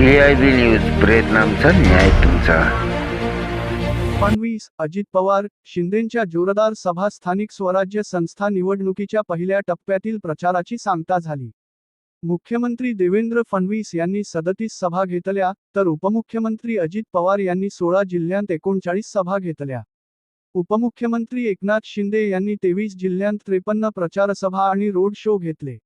C I B news प्रयत्नांचा न्याय तुमचा. फडणवीस अजित पवार शिंदेंच्या जोरदार सभा स्थानिक स्वराज्य संस्था निवडणुकीच्या पहिल्या टप्प्यातील प्रचाराची सांगता झाली. मुख्यमंत्री देवेंद्र फडणवीस यांनी सदतीस सभा घेतल्या तर उपमुख्यमंत्री अजित पवार यांनी सोळा जिल्ह्यांत एकोणचाळीस सभा घेतल्या. उपमुख्यमंत्री एकनाथ शिंदे यांनी तेवीस जिल्ह्यांत त्रेपन्न प्रचारसभा आणि रोड शो घेतले.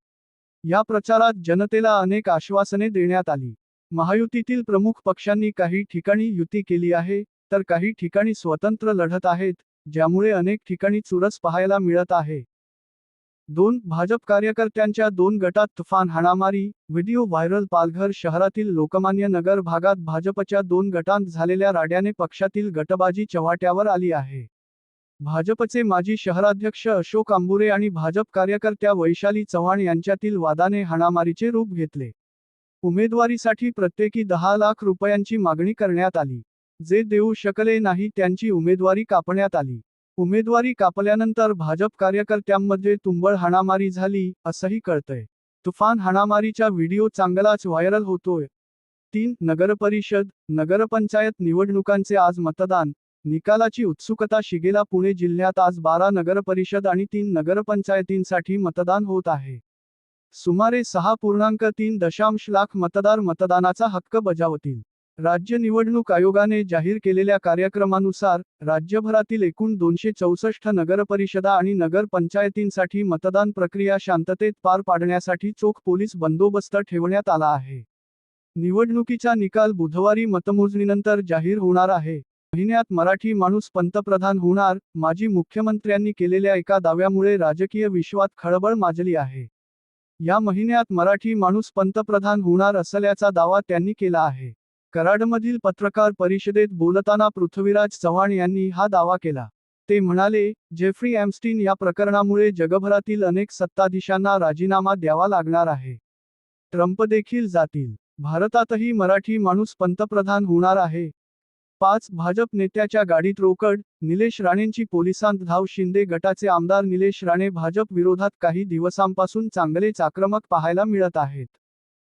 या प्रचारात जनतेला अनेक आश्वासने देण्यात आली. महायुतीतील प्रमुख पक्षांनी काही ठिकाणी युती केली आहे तर काही ठिकाणी स्वतंत्र लढत आहेत ज्यामुळे अनेक ठिकाणी चुरस पाहायला मिळत आहे. दोन भाजप कार्यकर्त्यांच्या दोन गटात तुफान हाणामारी व्हिडिओ व्हायरल पालघर शहरातील लोकमान्य नगर भागात भाजपच्या दोन गटांत झालेल्या राड्याने पक्षातील गटबाजी चव्हाट्यावर आली आहे. भाजपचे माजी शहराध्यक्ष अशोक आंबुरे आणि भाजप कार्यकर्त्या वैशाली चव्हाण यांच्यातील वादाने हाणामारीचे रूप घेतले. उमेदवारीसाठी प्रत्येकी दहा लाख रुपयांची मागणी करण्यात आली. जे देऊ शकले नाही त्यांची उमेदवारी कापण्यात आली. उमेदवारी कापल्यानंतर भाजप कार्यकर्त्यांमध्ये तुंबळ हाणामारी झाली असंही कळतंय. तुफान हाणामारीचा व्हिडिओ चांगलाच व्हायरल होतोय. तीन नगरपरिषद नगरपंचायत निवडणुकांचे आज मतदान. निकालाची उत्सुकता शिगेला पुणे जिल्ह्यात आज बारा नगरपरिषद आणि तीन नगरपंचायतींसाठी मतदान होत आहे. सुमारे सहा पूर्णांक तीन दशांश लाख मतदार मतदानाचा हक्क बजावतील. राज्य निवडणूक आयोगाने जाहीर केलेल्या कार्यक्रमानुसार राज्यभरातील एकूण दोनशे चौसष्ट नगरपरिषदा आणि नगरपंचायतींसाठी मतदान प्रक्रिया शांततेत पार पाडण्यासाठी चोख पोलीस बंदोबस्त ठेवण्यात आला आहे. निवडणुकीचा निकाल बुधवारी मतमोजणीनंतर जाहीर होणार आहे. महिन्यात मराठी माणूस पंतप्रधान होणार माजी मुख्यमंत्र्यांनी केलेल्या एका दाव्यामुळे राजकीय विश्वात खळबळ माजली आहे. या महिन्यात मराठी माणूस पंतप्रधान होणार असल्याचा दावा त्यांनी केला आहे. कराडमधील पत्रकार परिषदेत बोलताना पृथ्वीराज चव्हाण यांनी हा दावा केला. ते म्हणाले जेफ्री ॲम्स्टीन या प्रकरणामुळे जगभरातील अनेक सत्ताधीशांना राजीनामा द्यावा लागणार आहे. ट्रम्प देखील जातील. भारतातही मराठी माणूस पंतप्रधान होणार आहे पाच भाजप नेत्याच्या गाडीत रोकड निलेश राणेंची पोलिसांत धाव शिंदे गटाचे आमदार निलेश राणे भाजप विरोधात काही दिवसांपासून चांगलेच आक्रमक पाहायला मिळत आहेत.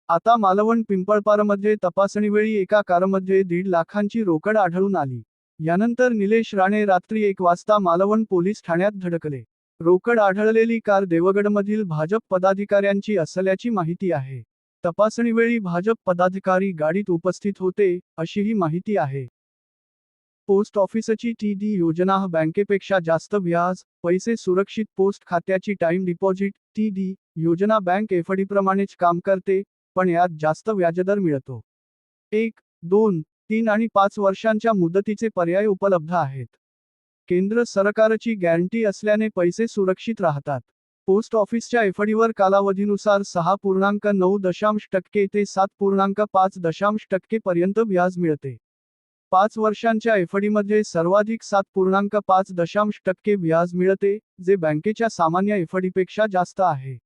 आता मालवण पिंपळपारमध्ये तपासणीवेळी एका कारमध्ये दीड लाखांची रोकड आढळून आली. यानंतर निलेश राणे रात्री एक वाजता मालवण पोलीस ठाण्यात धडकले. रोकड आढळलेली कार देवगडमधील भाजप पदाधिकाऱ्यांची असल्याची माहिती आहे. तपासणीवेळी भाजप पदाधिकारी गाडीत उपस्थित होते अशीही माहिती आहे. पोस्ट ऑफिसची टी डी योजना बँकेपेक्षा जास्त व्याज पैसे सुरक्षित पोस्ट खात्याची टाइम डिपॉझिट टी डी योजना बँक एफडीप्रमाणेच काम करते पण यात जास्त व्याजदर मिळतो. एक दोन तीन आणि पाच वर्षांच्या मुदतीचे पर्याय उपलब्ध आहेत. केंद्र सरकारची गॅरंटी असल्याने पैसे सुरक्षित राहतात. पोस्ट ऑफिसच्या एफडीवर कालावधीनुसार सहा पूर्णांक नऊ दशांश टक्के ते सात पूर्णांक पाच दशांश टक्के पर्यंत व्याज मिळते. पाच वर्षांच्या एफडीमध्ये सर्वाधिक सात पूर्णांक पाच दशांश टक्के व्याज मिळते जे बँकेच्या सामान्य एफडीपेक्षा जास्त आहे.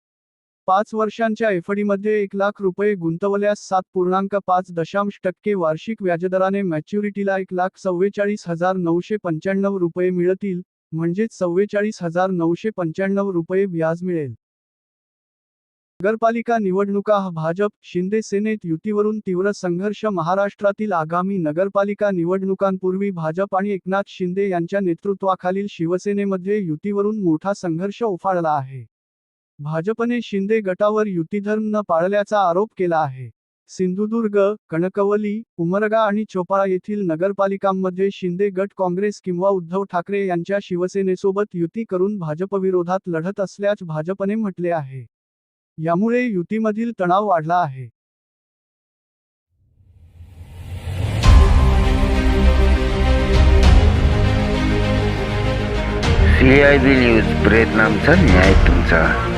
पाच वर्षांच्या एफडीमध्ये एक लाख रुपये गुंतवल्यास सात पूर्णांक पाच दशांश टक्के वार्षिक व्याजदराने मॅच्युरिटीला एक लाख चव्वेचाळीस हजार नऊशे पंच्याण्णव रुपये मिळतील म्हणजेच चव्वेचाळीस हजार नऊशे पंच्याण्णव रुपये व्याज मिळेल. नगरपालिका निवडणुका भाजप शिंदे सेनेत युतीवरून तीव्र संघर्ष महाराष्ट्रातील आगामी नगरपालिका निवडणुकांपूर्वी भाजप आणि एकनाथ शिंदे यांच्या नेतृत्वाखालील शिवसेनेमध्ये युतीवरून मोठा संघर्ष उफाळला आहे. भाजपने शिंदे गटावर युतीधर्म न पाळल्याचा आरोप केला आहे. सिंधुदुर्ग कणकवली उमरगा आणि चोपाळा येथील नगरपालिकांमध्ये शिंदे गट काँग्रेस किंवा उद्धव ठाकरे यांच्या शिवसेनेसोबत युती करून भाजपविरोधात लढत असल्याच भाजपने म्हटले आहे. यामुळे युतीमधील तणाव वाढला आहे. सी आय बी न्यूज प्रयत्नांचा न्याय तुमचा.